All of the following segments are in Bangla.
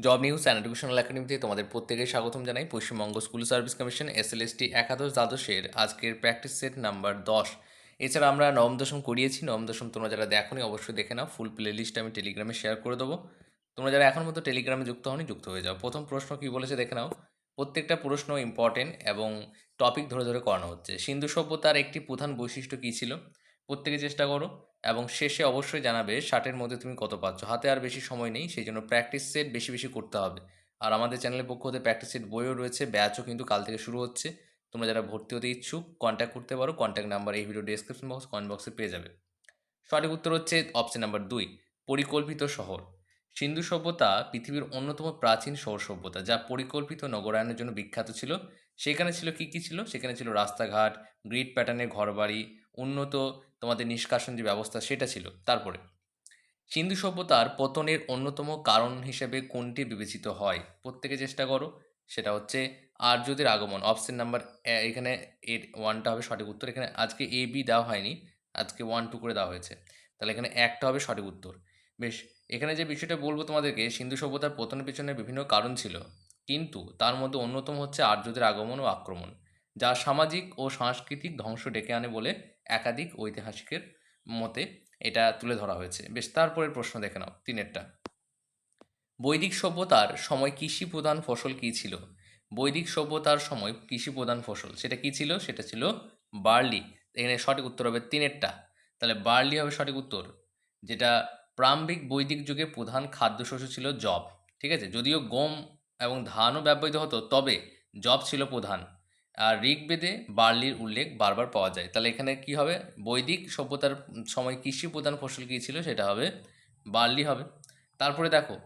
জব নিউজ অ্যান্ড এডুকেশনাল একাডেমিতে তোমাদের প্রত্যেকে স্বাগতম জানাই। Paschimbanga school service commission SLST একাদশ দ্বাদশের আজকের প্র্যাকটিস সেট নাম্বার দশ। এছাড়া আমরা নবম দশম করিয়েছি। নবম দশম তোমরা যারা দেখোনি, অবশ্যই দেখে নাও। ফুল প্লে লিস্ট আমি টেলিগ্রামে শেয়ার করে দেবো। তোমরা যারা এখন মতো টেলিগ্রামে যুক্ত হওনি, যুক্ত হয়ে যাও। প্রথম প্রশ্ন কী বলেছে দেখে নাও। প্রত্যেকটা প্রশ্ন ইম্পর্টেন্ট এবং টপিক ধরে ধরে করানো হচ্ছে। সিন্ধু সভ্যতার একটি প্রধান বৈশিষ্ট্য কী ছিল? প্রত্যেকে চেষ্টা করো। এবং শেষে অবশ্যই জানাবে ষাটের মধ্যে তুমি কত পাচ্ছ। হাতে আর বেশি সময় নেই সেই জন্য প্র্যাকটিস সেট বেশি বেশি করতে হবে। আর আমাদের চ্যানেলের পক্ষ হতে প্র্যাকটিস সেট বইও রয়েছে, ব্যাচও কিন্তু কাল থেকে শুরু হচ্ছে। তোমরা যারা ভর্তি হতে ইচ্ছুক কন্ট্যাক্ট করতে পারো। কন্ট্যাক্ট নাম্বার এই ভিডিও ডিসক্রিপশন বক্স কমেন্ট বক্সে পেয়ে যাবে। সঠিক উত্তর হচ্ছে অপশন নাম্বার দুই, পরিকল্পিত শহর। সিন্ধু সভ্যতা পৃথিবীর অন্যতম প্রাচীন শহর সভ্যতা, যা পরিকল্পিত নগরায়নের জন্য বিখ্যাত ছিল। সেখানে ছিল কি কি ছিল? সেখানে ছিল রাস্তাঘাট গ্রিড প্যাটার্নের ঘরবাড়ি উন্নত তোমাদের নিষ্কাশন যে ব্যবস্থা সেটা ছিল, তারপরে। সিন্ধু সভ্যতার পতনের অন্যতম কারণ হিসেবে কোনটি বিবেচিত হয়? প্রত্যেকে চেষ্টা করো। সেটা হচ্ছে আর্যদের আগমন। অপশন নাম্বার এখানে এর ওয়ানটা হবে সঠিক উত্তর। এখানে আজকে এ বি দেওয়া হয়নি। আজকে ওয়ান টু করে দেওয়া হয়েছে। তাহলে এখানে একটা হবে সঠিক উত্তর। বেশ, এখানে যে বিষয়টা বলব তোমাদেরকে, সিন্ধু সভ্যতার পতনের পেছনে বিভিন্ন কারণ ছিল। কিন্তু তার মধ্যে অন্যতম হচ্ছে আর্যদের আগমন ও আক্রমণ, যা সামাজিক ও সাংস্কৃতিক ধ্বংস ডেকে আনে বলে একাধিক ঐতিহাসিকের মতে এটা তুলে ধরা হয়েছে। বেশ, তারপরের প্রশ্ন দেখে নাও, তিনেরটা। বৈদিক সভ্যতার সময় কৃষি প্রধান ফসল কী ছিল? বৈদিক সভ্যতার সময় কৃষি প্রধান ফসল, সেটা কী ছিল? সেটা ছিল বার্লি। এখানে সঠিক উত্তর হবে তিনেরটা। তাহলে বার্লি হবে সঠিক উত্তর, যেটা প্রারম্ভিক বৈদিক যুগে প্রধান খাদ্যশস্য ছিল জব ঠিক আছে? যদিও গম এবং ধানও ব্যবহৃত হতো, তবে জব ছিল প্রধান। আর ঋগ্বেদে বার্লির উল্লেখ বারবার পাওয়া যায়। তাহলে এখানে কি হবে? বৈদিক সভ্যতার সময় কৃষি প্রধান ফসল কী ছিল? সেটা হবে বার্লি হবে। তারপরে দেখো,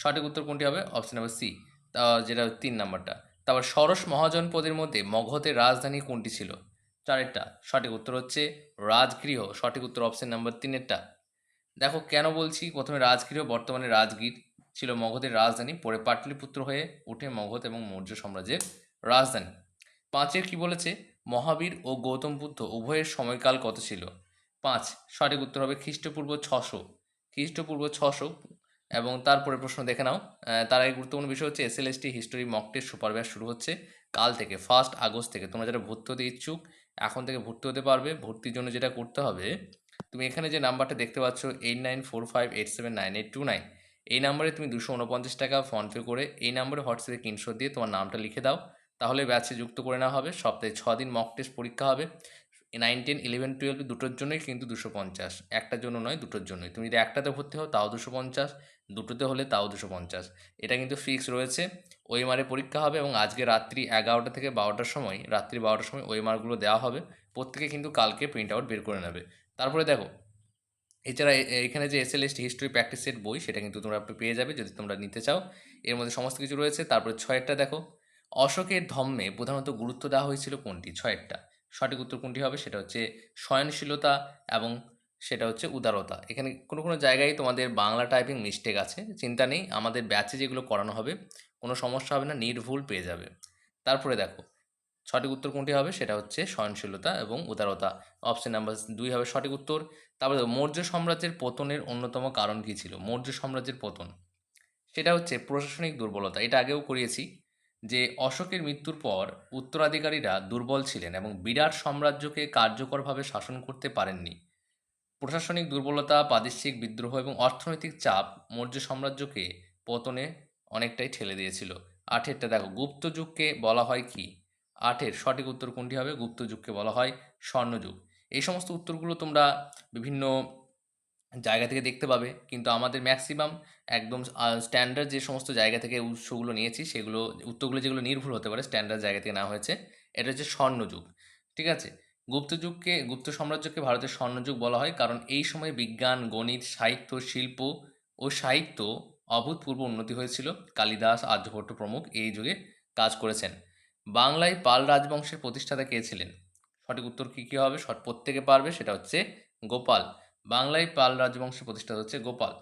সঠিক উত্তর কোনটি হবে? অপশন নাম্বার সি যেটা তিন নাম্বারটা। তারপর সরস মহাজনপদের মধ্যে মগধের রাজধানী কোনটি ছিল? চারেরটা। সঠিক উত্তর হচ্ছে রাজগৃহ। সঠিক উত্তর অপশন নাম্বার তিনেরটা। দেখো, কেন বলছি প্রথমে রাজগৃহ? বর্তমানে রাজগীর ছিল মগধের রাজধানী। পরে পাটলিপুত্র হয়ে উঠে মগধ এবং মৌর্য সাম্রাজ্যের রাজধানী। পাঁচের কি বলেছে? মহাবীর ও গৌতম বুদ্ধ উভয়ের সময়কাল কত ছিল? পাঁচ। সঠিক উত্তর হবে খ্রিস্টপূর্ব ছশো। খ্রিস্টপূর্ব ছশো এবং তারপরে প্রশ্ন দেখে নাও। তার আগে গুরুত্বপূর্ণ বিষয় হচ্ছে S L S T history mock test শুরু হচ্ছে কাল থেকে ফার্স্ট আগস্ট থেকে। তোমরা যারা ভর্তি হতে ইচ্ছুক, এখন থেকে ভর্তি হতে পারবে। ভর্তির জন্য যেটা করতে হবে, তুমি এখানে যে নাম্বারটা দেখতে পাচ্ছ eight nine four five eight seven nine eight two nine এই নাম্বারে তুমি দুশো উনপঞ্চাশ টাকা ফোনপে করে এই নাম্বারে হোয়াটসঅ্যাপে স্ক্রিনশট দিয়ে তোমার নামটা লিখে দাও। তাহলে ব্যাচে যুক্ত করে নেওয়া হবে। সপ্তাহে ছ দিন মক টেস্ট পরীক্ষা হবে। নাইন টেন ইলেভেন টুয়েলভ দুটোর জন্যই কিন্তু দুশো পঞ্চাশ। একটার জন্য নয়, দুটোর জন্যই। তুমি যদি একটাতে ভর্তি হও, তাও দুশো পঞ্চাশ। দুটোতে হলে তাও দুশো পঞ্চাশ। এটা কিন্তু ফিক্স রয়েছে। ওই মারে পরীক্ষা হবে এবং আজকে রাত্রি এগারোটা থেকে বারোটার সময়, রাত্রি বারোটার সময় ওই মারগুলো দেওয়া হবে। প্রত্যেকে কিন্তু কালকে প্রিন্ট আউট বের করে নেবে। তারপরে দেখো, এছাড়া এখানে যে S L S history practice set বই, সেটা কিন্তু তোমরা পেয়ে যাবে যদি তোমরা নিতে চাও। এর মধ্যে সমস্ত কিছু রয়েছে। তারপরে ছয়েরটা দেখো অশোকের ধম্মে প্রধানত গুরুত্ব দেওয়া হয়েছিল কোনটি? ছয়েরটা। সঠিক উত্তর কোনটি হবে? সেটা হচ্ছে সয়নশীলতা এবং সেটা হচ্ছে উদারতা। এখানে কোনো কোনো জায়গায় তোমাদের বাংলা টাইপিং মিস্টেক আছে। চিন্তা নেই, আমাদের ব্যাচে যেগুলো করানো হবে, কোনো সমস্যা হবে না, নির্ভুল পেয়ে যাবে। তারপরে দেখো, সঠিক উত্তর কোনটি হবে? সেটা হচ্ছে সহনশীলতা এবং উদারতা। অপশন নাম্বার দুই হবে সঠিক উত্তর। তারপরে মৌর্য সাম্রাজ্যের পতনের অন্যতম কারণ কী ছিল? মৌর্য সাম্রাজ্যের পতন। সেটা হচ্ছে প্রশাসনিক দুর্বলতা। এটা আগেও করিয়েছি। যে অশোকের মৃত্যুর পর উত্তরাধিকারীরা দুর্বল ছিলেন এবং বিরাট সাম্রাজ্যকে কার্যকরভাবে শাসন করতে পারেননি। প্রশাসনিক দুর্বলতা, প্রাদেশিক বিদ্রোহ এবং অর্থনৈতিক চাপ মৌর্য সাম্রাজ্যকে পতনে অনেকটাই ঠেলে দিয়েছিল। আঠেরটা দেখো, গুপ্ত যুগকে বলা হয় কি? আটের সঠিক উত্তর কোনটি হবে? গুপ্ত যুগকে বলা হয় স্বর্ণযুগ। এই সমস্ত উত্তরগুলো তোমরা বিভিন্ন জায়গা থেকে দেখতে পাবে। কিন্তু আমাদের ম্যাক্সিমাম একদম স্ট্যান্ডার্ড যে সমস্ত জায়গা থেকে উৎসগুলো নিয়েছি, সেগুলো উত্তরগুলো যেগুলো নির্ভুল হতে পারে স্ট্যান্ডার্ড জায়গা থেকে নেওয়া হয়েছে। এটা হচ্ছে স্বর্ণযুগ, ঠিক আছে? গুপ্ত যুগকে গুপ্ত সাম্রাজ্যকে ভারতের স্বর্ণযুগ বলা হয়, কারণ এই সময় বিজ্ঞান, গণিত, সাহিত্য, শিল্প ও সাহিত্য অভূতপূর্ব উন্নতি হয়েছিল। কালিদাস, আর্যভট্ট প্রমুখ এই যুগে কাজ করেছেন। বাংলায় পাল রাজবংশের প্রতিষ্ঠাতা কে ছিলেন? সঠিক উত্তর কী কী হবে? প্রত্যেকে পারবে, সেটা হচ্ছে গোপাল। বাংলায় পাল রাজবংশের প্রতিষ্ঠাতা হচ্ছে গোপাল।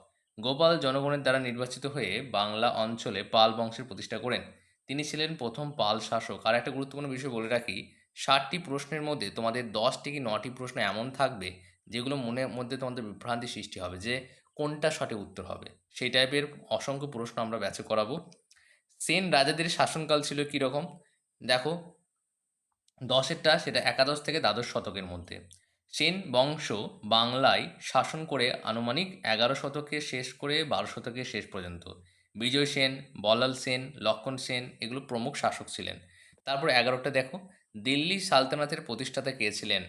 গোপাল জনগণের দ্বারা নির্বাচিত হয়ে বাংলা অঞ্চলে পাল বংশের প্রতিষ্ঠা করেন। তিনি ছিলেন প্রথম পাল শাসক। আর একটা গুরুত্বপূর্ণ বিষয় বলে রাখি, ষাটটি প্রশ্নের মধ্যে তোমাদের দশটি কি নটি প্রশ্ন এমন থাকবে যেগুলো মনের মধ্যে তোমাদের বিভ্রান্তি সৃষ্টি হবে যে কোনটা সঠিক উত্তর হবে? সেই টাইপের অসংখ্য প্রশ্ন আমরা ব্যাচে করাবো। সেন রাজাদের শাসনকাল ছিল কীরকম? দেখো, দশেরটা, সেটা একাদশ থেকে দ্বাদশ শতকের মধ্যে। সেন বংশ বাংলায় শাসন করে আনুমানিক এগারো শতকে শেষ করে বারো শতকে শেষ পর্যন্ত। বিজয় সেন, বলাল সেন, লক্ষণ সেন এগুলো প্রমুখ শাসক ছিলেন। তারপর এগারোটা দেখো। দিল্লি সালতানাতের প্রতিষ্ঠাতা কে ছিলেন?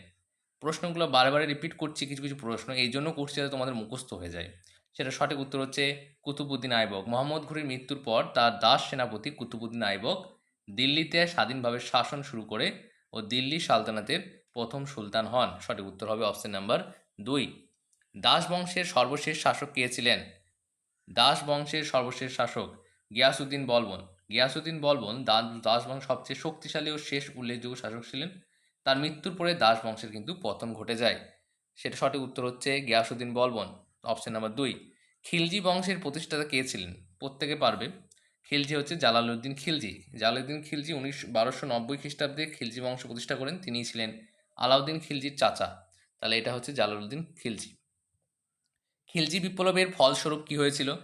প্রশ্নগুলো বারে রিপিট করছি, কিছু কিছু প্রশ্ন। এই জন্য করছি যাতে তোমাদের মুখস্থ হয়ে যায়। সেটা সঠিক উত্তর হচ্ছে কুতুবুদ্দিন আইবক। মোহাম্মদ ঘুরির মৃত্যুর পর তার দাস সেনাপতি কুতুবুদ্দিন আইবক দিল্লিতে স্বাধীনভাবে শাসন শুরু করে ও দিল্লি সালতানাতের প্রথম সুলতান হন। সঠিক উত্তর হবে অপশন নাম্বার দুই। দাস বংশের সর্বশেষ শাসক কে ছিলেন? দাস বংশের সর্বশেষ শাসক গিয়াসুদ্দিন বলবন। গিয়াসুদ্দিন বলবন দাস বংশ সবচেয়ে শক্তিশালী ও শেষ উল্লেখযোগ্য শাসক ছিলেন। তার মৃত্যুর পরে দাস বংশের কিন্তু পতন ঘটে যায়। সেটা সঠিক উত্তর হচ্ছে গিয়াসুদ্দিন বলবন। অপশন নাম্বার দুই। খিলজি বংশের প্রতিষ্ঠাতা কে ছিলেন? প্রত্যেকে পারবে। খিলজি হচ্ছে জালালউদ্দিন খিলজি। জালালউদ্দিন খিলজি উনিশ, বারোশো নব্বই খ্রিস্টাব্দে খিলজি বংশ প্রতিষ্ঠা করেন। তিনিই ছিলেন আলাউদ্দিন খিলজির চাচা। তাহলে এটা হচ্ছে জালালউদ্দিন খিলজি। খিলজি বিপ্লবের ফলস্বরূপ কি হয়েছিল?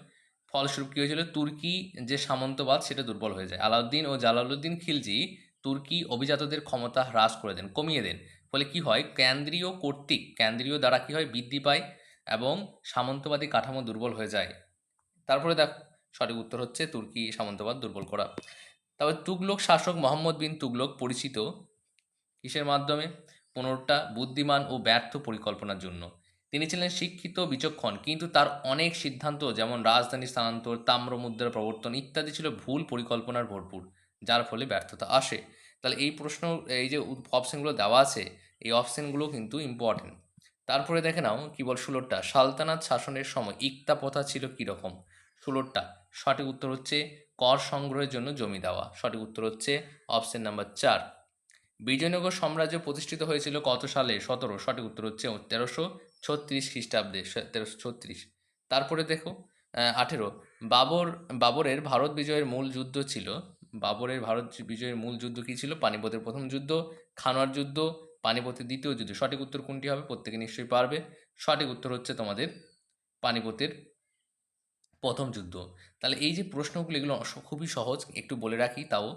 ফলস্বরূপ কী হয়েছিল? তুর্কি যে সামন্তবাদ, সেটা দুর্বল হয়ে যায়। আলাউদ্দিন ও জালালউদ্দিন খিলজি তুর্কি অভিজাতদের ক্ষমতা হ্রাস করে দেন, কমিয়ে দেন। ফলে কি হয়? কেন্দ্রীয় কর্তৃক, কেন্দ্রীয় দ্বারা কি হয়? বৃদ্ধি পায় এবং সামন্তবাদী কাঠামো দুর্বল হয়ে যায়। তারপরে দেখ, সঠিক উত্তর হচ্ছে তুর্কি সামন্তবাদ দুর্বল করা। তবে তুগলক শাসক মোহাম্মদ বিন তুগলক পরিচিত কিসের মাধ্যমে? পনেরোটা বুদ্ধিমান ও ব্যর্থ পরিকল্পনার জন্য। তিনি ছিলেন শিক্ষিত, বিচক্ষণ, কিন্তু তার অনেক সিদ্ধান্ত, যেমন রাজধানী স্থানান্তর তাম্র মুদ্রার প্রবর্তন ইত্যাদি ছিল ভুল পরিকল্পনার ভরপুর, যার ফলে ব্যর্থতা আসে। তাহলে এই প্রশ্ন, এই যে অপশানগুলো দেওয়া আছে, এই অপশানগুলো কিন্তু ইম্পর্টেন্ট তারপরে দেখে নাও কি বল ষোলোটা সালতানাত শাসনের সময় ইকতা প্রথা ছিল কীরকম? ষোলোটা সঠিক উত্তর হচ্ছে, কর সংগ্রহের জন্য জমি দেওয়া। সঠিক উত্তর হচ্ছে অপশান নাম্বার চার। বিজয়নগর সাম্রাজ্য প্রতিষ্ঠিত হয়েছিল কত সালে? সতেরো। সঠিক উত্তর হচ্ছে তেরোশো ছত্রিশ খ্রিস্টাব্দে তেরোশো ছত্রিশ। তারপরে দেখো আঠেরো। বাবর, বাবরের ভারত বিজয়ের মূল যুদ্ধ ছিল। বাবরের ভারত বিজয়ের মূল যুদ্ধ কী ছিল? পানিপথের প্রথম যুদ্ধ খানোয়ার যুদ্ধ, পানিপথের দ্বিতীয় যুদ্ধ। সঠিক উত্তর কোনটি হবে? প্রত্যেকে নিশ্চয়ই পারবে। সঠিক উত্তর হচ্ছে তোমাদের পানিপথের প্রথম যুদ্ধ। তাহলে এই যে প্রশ্নগুলো, এগুলো খুবই সহজ, একটু বলে রাখি তাও।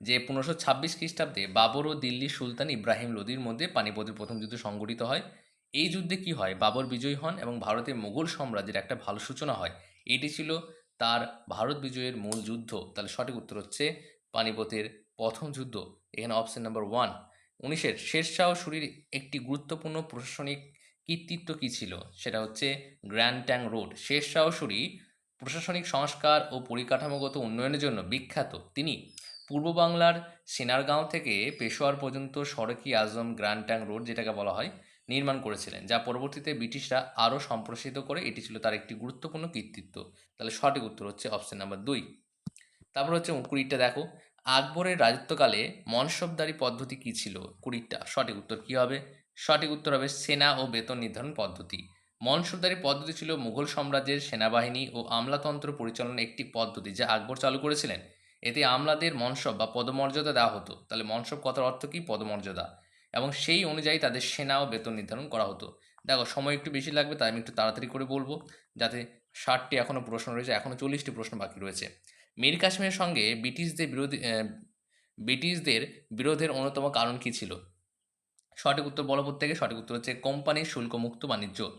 যে পনেরোশো ছাব্বিশ খ্রিস্টাব্দে বাবর ও দিল্লির সুলতান ইব্রাহিম লোদির মধ্যে পানিপথের প্রথম যুদ্ধ সংঘটিত হয়। এই যুদ্ধে কি হয়? বাবর বিজয়ী হন এবং ভারতের মোগল সাম্রাজ্যের একটা ভালো সূচনা হয়। এটি ছিল তার ভারত বিজয়ের মূল যুদ্ধ। তাহলে সঠিক উত্তর হচ্ছে পানিপথের প্রথম যুদ্ধ। এখানে অপশন নাম্বার ওয়ান উনিশের শেরশাহ সুরির একটি গুরুত্বপূর্ণ প্রশাসনিক কৃতিত্ব কী ছিল? সেটা হচ্ছে grand trunk road. Sher Shah Suri প্রশাসনিক সংস্কার ও পরিকাঠামোগত উন্নয়নের জন্য বিখ্যাত। তিনি পূর্ব বাংলার সেনারগাঁও থেকে পেশোয়ার পর্যন্ত সড়কি আজম গ্র্যান্ড ট্যাং রোড যেটাকে বলা হয়, নির্মাণ করেছিলেন, যা পরবর্তীতে ব্রিটিশরা আরও সম্প্রসারিত করে, এটি ছিল তার একটি গুরুত্বপূর্ণ কৃতিত্ব। তাহলে সঠিক উত্তর হচ্ছে অপশন নাম্বার দুই। তারপর হচ্ছে কুড়িটা দেখো। আকবরের রাজত্বকালে মনসবদারি পদ্ধতি কী ছিল? কুড়িটা সঠিক উত্তর কী হবে? সঠিক উত্তর হবে সেনা ও বেতন নির্ধারণ পদ্ধতি। মনসবদারি পদ্ধতি ছিল মুঘল সাম্রাজ্যের সেনাবাহিনী ও আমলাতন্ত্র পরিচালনার একটি পদ্ধতি, যা আকবর চালু করেছিলেন। এতে আমলাদের মনসব বা পদমর্যাদা দেওয়া হতো। তাহলে মনসব কথার অর্থ কী? পদমর্যাদা। এবং সেই অনুযায়ী তাদের সেনা ও বেতন নির্ধারণ করা হতো। দেখো, সময় একটু বেশি লাগবে, তাই আমি একটু তাড়াতাড়ি করে বলব, যাতে ষাটটি এখনও প্রশ্ন রয়েছে এখনও চল্লিশটি প্রশ্ন বাকি রয়েছে। মীর কাশ্মীরের সঙ্গে ব্রিটিশদের বিরোধী ব্রিটিশদের বিরোধের অন্যতম কারণ কী ছিল? সঠিক উত্তর বলো থেকে সঠিক উত্তর হচ্ছে কোম্পানির শুল্কমুক্ত বাণিজ্য।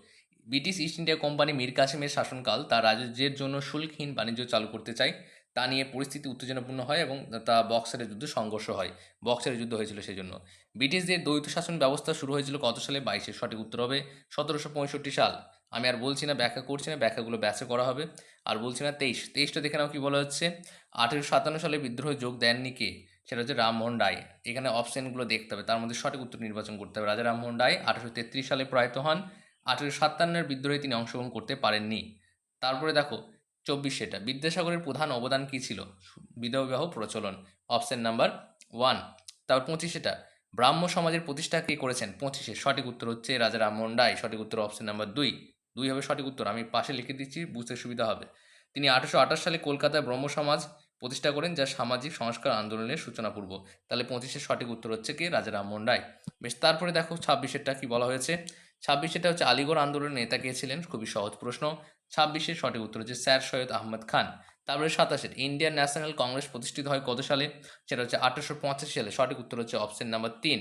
British East India Company Mir কাসিমের শাসনকাল তার রাজ্যের জন্য শুল্কহীন বাণিজ্য চালু করতে চায়। তা নিয়ে পরিস্থিতি উত্তেজনাপূর্ণ হয় এবং তা বক্সারের যুদ্ধ সংঘর্ষ হয়। বক্সারের যুদ্ধ হয়েছিল সেই জন্য ব্রিটিশদের দ্বৈত শাসন ব্যবস্থা শুরু হয়েছিল কত সালে? বাইশে সঠিক উত্তর হবে সতেরোশো পঁয়ষট্টি সাল। আমি আর বলছি না ব্যাখ্যা করছি না, ব্যাখ্যাগুলো ব্যাচে করা হবে। আর বলছি না তেইশ। তেইশটা দেখে নাও কি বলা হচ্ছে। আঠেরোশো সাতান্ন সালে বিদ্রোহে যোগ দেননি কে? সেটা হচ্ছে রামমোহন রায়। এখানে অপশানগুলো দেখতে হবে। তার মধ্যে সঠিক উত্তর নির্বাচন করতে হবে। রাজা রামমোহন রায় আঠেরোশো তেত্রিশ সালে প্রয়াত হন। আঠেরোশো সাতান্নের বিদ্রোহে তিনি অংশগ্রহণ করতে পারেননি। তারপরে দেখো চব্বিশ সেটা। বিদ্যাসাগরের প্রধান অবদান কী ছিল? বিধবা বিবাহ প্রচলন। Option number one. তারপর পঁচিশেটা ব্রাহ্ম সমাজের প্রতিষ্ঠা কে করেছেন? পঁচিশে। সঠিক উত্তর হচ্ছে রাজা রামমোহন রায়। সঠিক উত্তর অপশন নাম্বার দুই। দুই হবে সঠিক উত্তর। আমি পাশে লিখে দিচ্ছি, বুঝতে সুবিধা হবে। তিনি আঠারোশো আঠাশ সালে কলকাতায় ব্রহ্ম সমাজ প্রতিষ্ঠা করেন, যা সামাজিক সংস্কার আন্দোলনের সূচনা পূর্ব তাহলে পঁচিশের সঠিক উত্তর হচ্ছে কি? রাজা রামমোহন রায়। বেশ, তারপরে দেখো ছাব্বিশেরটা কি বলা হয়েছে? ছাব্বিশেরটা হচ্ছে আলিগড় আন্দোলনের নেতা কে ছিলেন? খুবই সহজ প্রশ্ন। ছাব্বিশের সঠিক উত্তর হচ্ছে স্যার সৈয়দ আহমদ খান। তারপরে সাতাশের, ইন্ডিয়ান ন্যাশনাল কংগ্রেস প্রতিষ্ঠিত হয় কত সালে? সেটা হচ্ছে আঠারোশো পঁচাশি সালে। সঠিক উত্তর হচ্ছে অপশন নাম্বার তিন।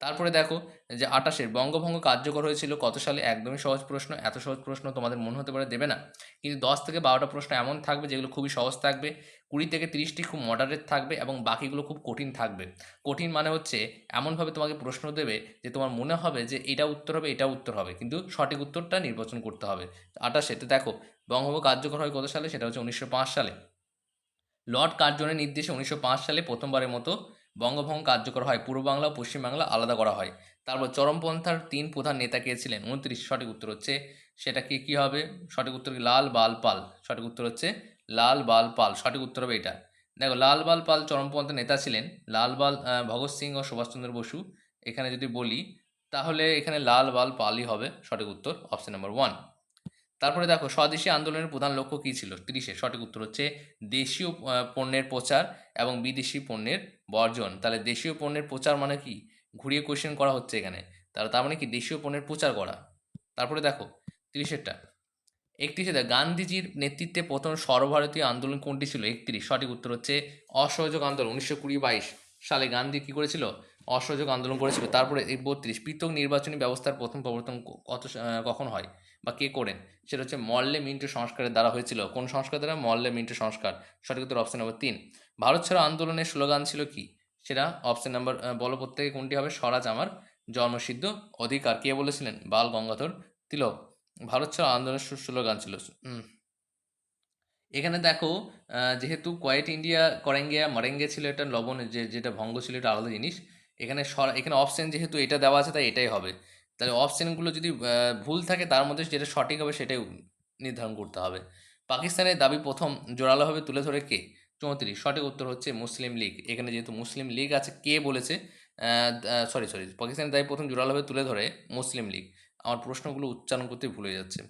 তারপরে দেখো যে আটাশের বঙ্গভঙ্গ কার্যকর হয়েছিল কত সালে? একদমই সহজ প্রশ্ন, এত সহজ প্রশ্ন তোমাদের মনে হতে পারে, দেবে না। কিন্তু দশ থেকে বারোটা প্রশ্ন এমন থাকবে যেগুলো খুবই সহজ থাকবে। কুড়ি থেকে তিরিশটি খুব মডারেট থাকবে এবং বাকিগুলো খুব কঠিন থাকবে। কঠিন মানে হচ্ছে এমনভাবে তোমাকে প্রশ্ন দেবে যে তোমার মনে হবে যে এটা উত্তর হবে এটা উত্তর হবে। কিন্তু সঠিক উত্তরটা নির্বাচন করতে হবে। আটাশে তো দেখো বঙ্গভঙ্গ কার্যকর হয় কত সালে? সেটা হচ্ছে উনিশশো পাঁচ সালে। লর্ড কার্জনের নির্দেশে উনিশশো পাঁচ সালে প্রথমবারের মতো বঙ্গভঙ্গ কার্যকর হয় পূর্ব বাংলা ও পশ্চিমবাংলা আলাদা করা হয়। তারপর চরমপন্থার তিন প্রধান নেতা কে ছিলেন? উনত্রিশ, সঠিক উত্তর হচ্ছে, সেটা কি, কী হবে? সঠিক উত্তর লাল বাল পাল। সঠিক উত্তর হচ্ছে, লাল বাল পাল। সঠিক উত্তর হবে এটা। দেখো, লাল বাল পাল চরমপন্থার নেতা ছিলেন। লাল বাল ভগৎ সিং ও সুভাষচন্দ্র বসু। এখানে যদি বলি, তাহলে এখানে লাল বাল পালই হবে। সঠিক উত্তর অপশন নাম্বার ওয়ান তারপরে দেখো, স্বদেশী আন্দোলনের প্রধান লক্ষ্য কী ছিল? তিরিশে, সঠিক উত্তর হচ্ছে, দেশীয় পণ্যের প্রচার এবং বিদেশি পণ্যের বর্জন তাহলে দেশীয় পণ্যের প্রচার মানে কি? ঘুরিয়ে কোয়েশ্চেন করা হচ্ছে এখানে। তাহলে তার মানে কি? দেশীয় পণ্যের প্রচার করা। তারপরে দেখো, তিরিশেরটা। একত্রিশে গান্ধীজির নেতৃত্বে প্রথম সর্বভারতীয় আন্দোলন কোনটি ছিল? একত্রিশ। সঠিক উত্তর হচ্ছে অসহযোগ আন্দোলন, উনিশশো কুড়ি বাইশ সালে গান্ধী কী করেছিল? অসহযোগ আন্দোলন করেছিল। তারপরে বত্রিশ, পৃথক নির্বাচনী ব্যবস্থার প্রথম প্রবর্তন কত কখন হয়? বা কে করেন? সেটা হচ্ছে মল্লে মিন্টু সংস্কারের দ্বারা হয়েছিল। কোন সংস্কার দ্বারা? মল্লে মিন্টু সংস্কার। সঠিক উত্তর অপশন নম্বর তিন। ভারত ছাড়ো আন্দোলনের স্লোগান ছিল কি? সেটা অপশন নাম্বার বলো প্রত্যেকে কোনটি হবে? স্বরাজ আমার জন্মসিদ্ধ অধিকার। কে বলেছিলেন? বাল গঙ্গাধর তিলক। ভারত ছাড়ো আন্দোলনের স্লোগান ছিল। এখানে দেখো যেহেতু কোয়েট ইন্ডিয়া করেঙ্গিয়া মারেঙ্গে ছিল, এটা লবণ যে, যেটা ভঙ্গ ছিল, এটা আলাদা জিনিস। এখানে সর- এখানে অপশন যেহেতু এটা দেওয়া আছে, তাই এটাই হবে। তাহলে অপশনগুলো যদি ভুল থাকে, তার মধ্যে যেটা সঠিক হবে সেটাই নির্ধারণ করতে হবে। পাকিস্তানের দাবি প্রথম জোরালোভাবে তুলে ধরে কে? চৌত্রিশ, সঠিক উত্তর হচ্ছে মুসলিম লীগ। এখানে যেহেতু মুসলিম লীগ আছে, কে বলেছে? সরি সরি পাকিস্তানের দাবি প্রথম জোরালোভাবে তুলে ধরে মুসলিম লীগ। আমার প্রশ্নগুলো উচ্চারণ করতে ভুলে যাচ্ছে।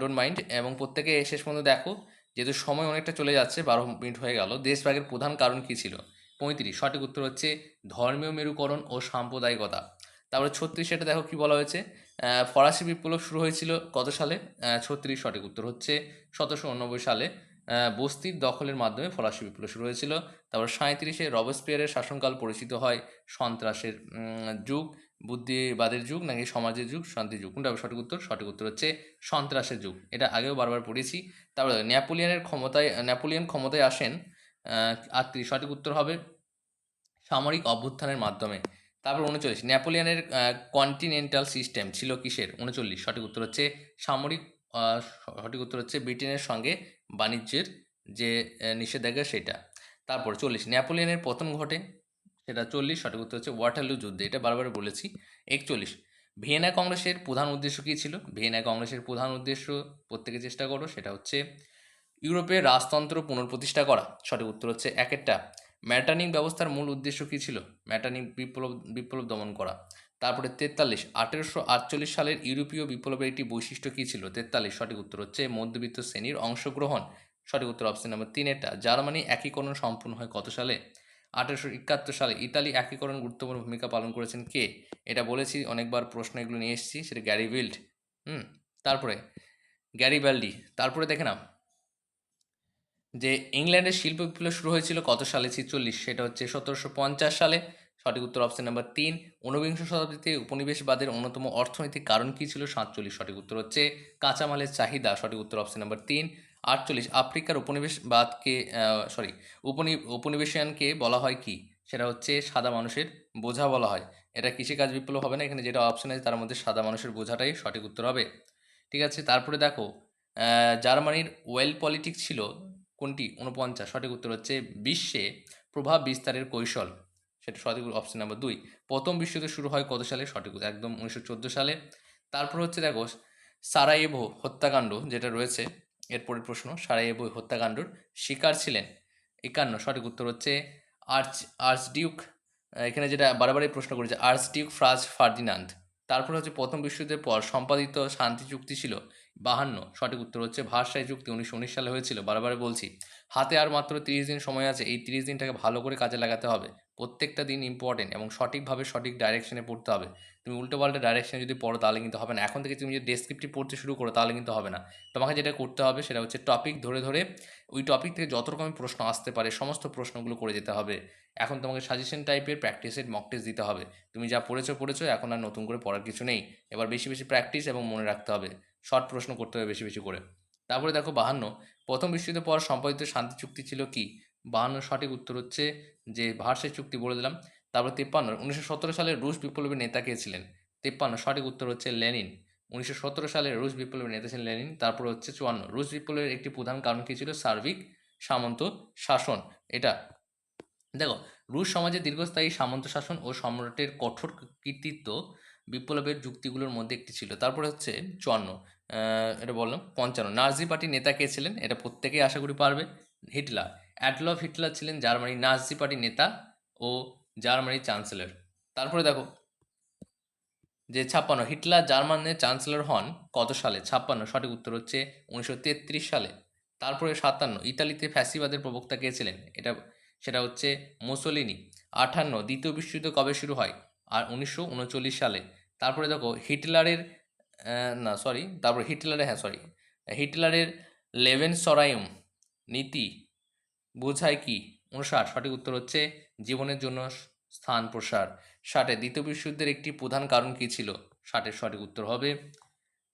ডোন্ট মাইন্ড এবং প্রত্যেকে শেষ পর্যন্ত দেখো, যেহেতু সময় অনেকটা চলে যাচ্ছে, বারো মিনিট হয়ে গেল, দেশভাগের প্রধান কারণ কী ছিল? পঁয়ত্রিশ, সঠিক উত্তর হচ্ছে ধর্মীয় মেরুকরণ ও সাম্প্রদায়িকতা। তারপরে ছত্রিশ এটা দেখো কি বলা হয়েছে ফরাসি বিপ্লব শুরু হয়েছিল কত সালে? ছত্রিশ সঠিক উত্তর হচ্ছে সতেরোশো উননব্বই সালে। বস্তির দখলের মাধ্যমে ফরাসি বিপ্লব শুরু হয়েছিল। তারপর সাঁত্রিশে রবসপিয়ারের শাসনকাল পরিচিত হয় সন্ত্রাসের যুগ, বুদ্ধিবাদের যুগ নাকি সমাজের যুগ, শান্তির যুগ। কোনটা সঠিক উত্তর? সঠিক উত্তর হচ্ছে সন্ত্রাসের যুগ। এটা আগেও বারবার পড়েছি। তারপরে নেপোলিয়নের ক্ষমতায়, নেপোলিয়ন ক্ষমতায় আসেন আটত্রিশ সঠিক উত্তর হবে সামরিক অভ্যুত্থানের মাধ্যমে। তারপর উনচল্লিশ, নেপোলিয়নের কন্টিনেন্টাল সিস্টেম ছিল কিসের? উনচল্লিশ, সঠিক উত্তর হচ্ছে সামরিক সঠিক উত্তর হচ্ছে ব্রিটেনের সঙ্গে বাণিজ্যের যে নিষেধাজ্ঞা সেটা। তারপর চল্লিশ, নেপোলিয়নের পতন ঘটে, সেটা চল্লিশ, সঠিক উত্তর হচ্ছে ওয়াটারলু যুদ্ধে, এটা বারবার বলেছি, একচল্লিশ। ভিয়েনা কংগ্রেসের প্রধান উদ্দেশ্য কী ছিল? ভিয়েনা কংগ্রেসের প্রধান উদ্দেশ্য প্রত্যেকে চেষ্টা করো, সেটা হচ্ছে ইউরোপের রাজতন্ত্র পুনঃপ্রতিষ্ঠা করা, সঠিক উত্তর হচ্ছে একেরটা ম্যাটার্নিং ব্যবস্থার মূল উদ্দেশ্য কী ছিল? ম্যাটার্নিং বিপ্লব বিপ্লব দমন করা। তারপরে তেতাল্লিশ, আঠেরোশো আটচল্লিশ সালের ইউরোপীয় বিপ্লবের একটি বৈশিষ্ট্য কী ছিল? তেতাল্লিশ, সঠিক উত্তর হচ্ছে মধ্যবিত্ত শ্রেণির অংশগ্রহণ। সঠিক উত্তর অপশন নাম্বার তিনেরটা জার্মানি একীকরণ সম্পূর্ণ হয় কত সালে? আঠেরোশো একাত্তর সালে ইতালি একীকরণ গুরুত্বপূর্ণ ভূমিকা পালন করেছেন কে? এটা বলেছি, অনেকবার প্রশ্ন এগুলো নিয়ে এসেছি, সেটা গ্যারি বিল্ড হুম, তারপরে গ্যারি ব্যালডি তারপরে দেখে নাও। যে ইংল্যান্ডের শিল্প বিপ্লব শুরু হয়েছিল কত সালে? ছিচল্লিশ, সেটা হচ্ছে সতেরোশো পঞ্চাশ সালে। সঠিক উত্তর অপশন নাম্বার তিন, ঊনবিংশ শতাব্দীতে উপনিবেশবাদের অন্যতম অর্থনৈতিক কারণ কী ছিল? সাতচল্লিশ, সঠিক উত্তর হচ্ছে কাঁচামালের চাহিদা। সঠিক উত্তর অপশন নাম্বার তিন, আটচল্লিশ, আফ্রিকার উপনিবেশবাদকে সরি উপনি, উপনিবেশিয়ানকে বলা হয় কি? সেটা হচ্ছে সাদা মানুষের বোঝা বলা হয়। এটা কৃষিকাজ বিপ্লব হবে না? এখানে যেটা অপশন আছে, তার মধ্যে সাদা মানুষের বোঝাটাই সঠিক উত্তর হবে। ঠিক আছে, তারপরে দেখো জার্মানির ওয়েল পলিটিক্স ছিল। কোনটি? উনপঞ্চাশ সঠিক উত্তর হচ্ছে বিশ্বে প্রভাব বিস্তারের কৌশল। সেটা সঠিক অপশন নাম্বার দুই। প্রথম বিশ্বযুদ্ধ শুরু হয় কত সালে? সঠিক একদম উনিশশো চোদ্দ সালে। তারপর হচ্ছে দেখো সারায়েভো হত্যাকাণ্ড যেটা রয়েছে এরপরের প্রশ্ন সারায়েভো হত্যাকাণ্ডর শিকার ছিলেন। একান্ন। সঠিক উত্তর হচ্ছে আর্চ আর্চডিউক। আহ, এখানে যেটা বারবারই প্রশ্ন করেছে আর্চডিউক ফ্রাজ ফার্দিনান্দ। তারপর হচ্ছে প্রথম বিশ্বযুদ্ধের পর সম্পাদিত শান্তি চুক্তি ছিল বাহান্ন। সঠিক উত্তর হচ্ছে ভাষায় চুক্তি উনিশশো উনিশ সালে হয়েছিল। বারবার বলছি, হাতে আর মাত্র তিরিশ দিন সময় আছে। এই তিরিশ দিনটাকে ভালো করে কাজে লাগাতে হবে। প্রত্যেকটা দিন ইম্পর্টেন্ট এবং সঠিকভাবে সঠিক ডাইরেকশনে পড়তে হবে। তুমি উল্টো পাল্টা ডাইরেকশনে যদি পড়ো, তাহলে কিন্তু হবে না। এখন থেকে তুমি যদি ডেসক্রিপটিভ পড়তে শুরু করো, তাহলে কিন্তু হবে না। তোমাকে যেটা করতে হবে, সেটা হচ্ছে টপিক ধরে ধরে ওই টপিক থেকে যত রকমের প্রশ্ন আসতে পারে, সমস্ত প্রশ্নগুলো করে যেতে হবে। এখন তোমাকে সাজেশন টাইপের প্র্যাকটিসের মক টেস্ট দিতে হবে। তুমি যা পড়েছো পড়েছো, এখন আর নতুন করে পড়ার কিছু নেই। এবার বেশি বেশি প্র্যাকটিস এবং মনে রাখতে হবে। শর্ট প্রশ্ন করতে হবে বেশি বেশি করে। তারপরে দেখো বাহান্ন, প্রথম বিশ্বযুদ্ধের পর সম্পাদিত শান্তি চুক্তি ছিল কি? বাহান্ন সঠিক উত্তর হচ্ছে যে ভার্সের চুক্তি বলে দিলাম। তারপরে তিপ্পান্ন, উনিশশো সতেরো সালে রুশ বিপ্লবী নেতা কে ছিলেন? তিপ্পান্ন, সঠিক উত্তর হচ্ছে লেনিন। উনিশশো সতেরো সালে রুশ বিপ্লবী নেতা ছিলেন লেনিন। তারপর হচ্ছে চুয়ান্ন, রুশ বিপ্লবের একটি প্রধান কারণ কী ছিল? সার্বিক সামন্ত শাসন। এটা দেখো, রুশ সমাজে দীর্ঘস্থায়ী সামন্ত শাসন ও সম্রাটের কঠোর কৃতিত্ব বিপ্লবের যুক্তিগুলোর মধ্যে একটি ছিল। তারপরে হচ্ছে চুয়ান্ন এটা বললাম, পঞ্চান্ন। নাজি পার্টির নেতা কে ছিলেন? এটা প্রত্যেকেই আশা করি পারবে। হিটলার। অ্যাডলফ হিটলার ছিলেন জার্মানির নাজি পার্টির নেতা ও জার্মানির চ্যান্সেলর। তারপরে দেখো, যে ছাপ্পান্ন, হিটলার জার্মানের চ্যান্সেলর হন কত সালে? ছাপ্পান্ন, সঠিক উত্তর হচ্ছে উনিশশো তেত্রিশ সালে। তারপরে সাতান্ন, ইতালিতে ফ্যাসিবাদের প্রবক্তা কে ছিলেন? এটা, সেটা হচ্ছে মুসোলিনি। আঠান্ন, দ্বিতীয় বিশ্বযুদ্ধ কবে শুরু হয়? আর উনিশশো উনচল্লিশ সালে। তারপরে দেখো, হিটলারের না সরি তারপর হিটলারের হ্যাঁ সরি হিটলারের লেভেন সরাইম নীতি বোঝায় কি? উনষাট সঠিক উত্তর হচ্ছে জীবনের জন্য স্থান প্রসার। ষাটে দ্বিতীয় বিশ্বযুদ্ধের একটি প্রধান কারণ কী ছিল? ষাটের সঠিক উত্তর হবে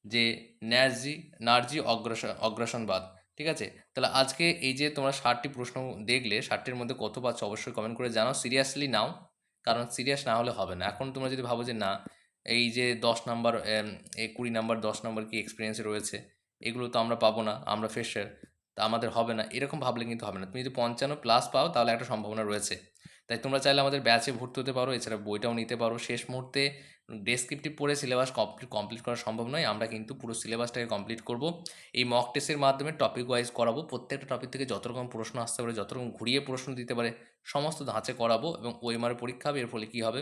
যে ন্যাজি, নার্জি অগ্রাসন অগ্রাসনবাদ। ঠিক আছে? তাহলে আজকে এই যে তোমরা ষাটটি প্রশ্ন দেখলে, ষাটটির মধ্যে কত পাচ্ছ অবশ্যই কমেন্ট করে জানাও। সিরিয়াসলি নাও, কারণ সিরিয়াস না হলে হবে না। এখন তোমরা যদি ভাবো যে না এই যে দশ নাম্বার এই কুড়ি নাম্বার, দশ নাম্বার কি এক্সপিরিয়েন্স রয়েছে, এগুলো তো আমরা পাবো না, আমরা ফ্রেশার তা আমাদের হবে না, এরকম ভাবলে কিন্তু হবে না। তুমি যদি পঞ্চান্ন প্লাস পাও, তাহলে একটা সম্ভাবনা রয়েছে। তাই তোমরা চাইলে আমাদের ব্যাচে ভর্তি হতে পারো, এছাড়া বইটাও নিতে পারো। শেষ মুহূর্তে ডেসক্রিপটিভ পড়ে সিলেবাস কমপ্লিট কমপ্লিট করা সম্ভব নয়, আমরা কিন্তু পুরো সিলেবাসটাকে কমপ্লিট করব। এই মক টেস্টের মাধ্যমে টপিক ওয়াইজ করাবো, প্রত্যেকটা টপিক থেকে যত রকম প্রশ্ন আসতে পারে, যত রকম ঘুরিয়ে প্রশ্ন দিতে পারে, সমস্ত ধাঁচে করাবো এবং ওএমআর পরীক্ষা হবে, এর ফলে কী হবে?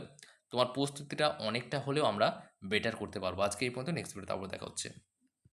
তোমার প্রস্তুতিটা অনেকটা হলেও আমরা বেটার করতে পারব। আজকে এই পর্যন্ত নেক্সট ভিডিওতে আবার দেখা হচ্ছে।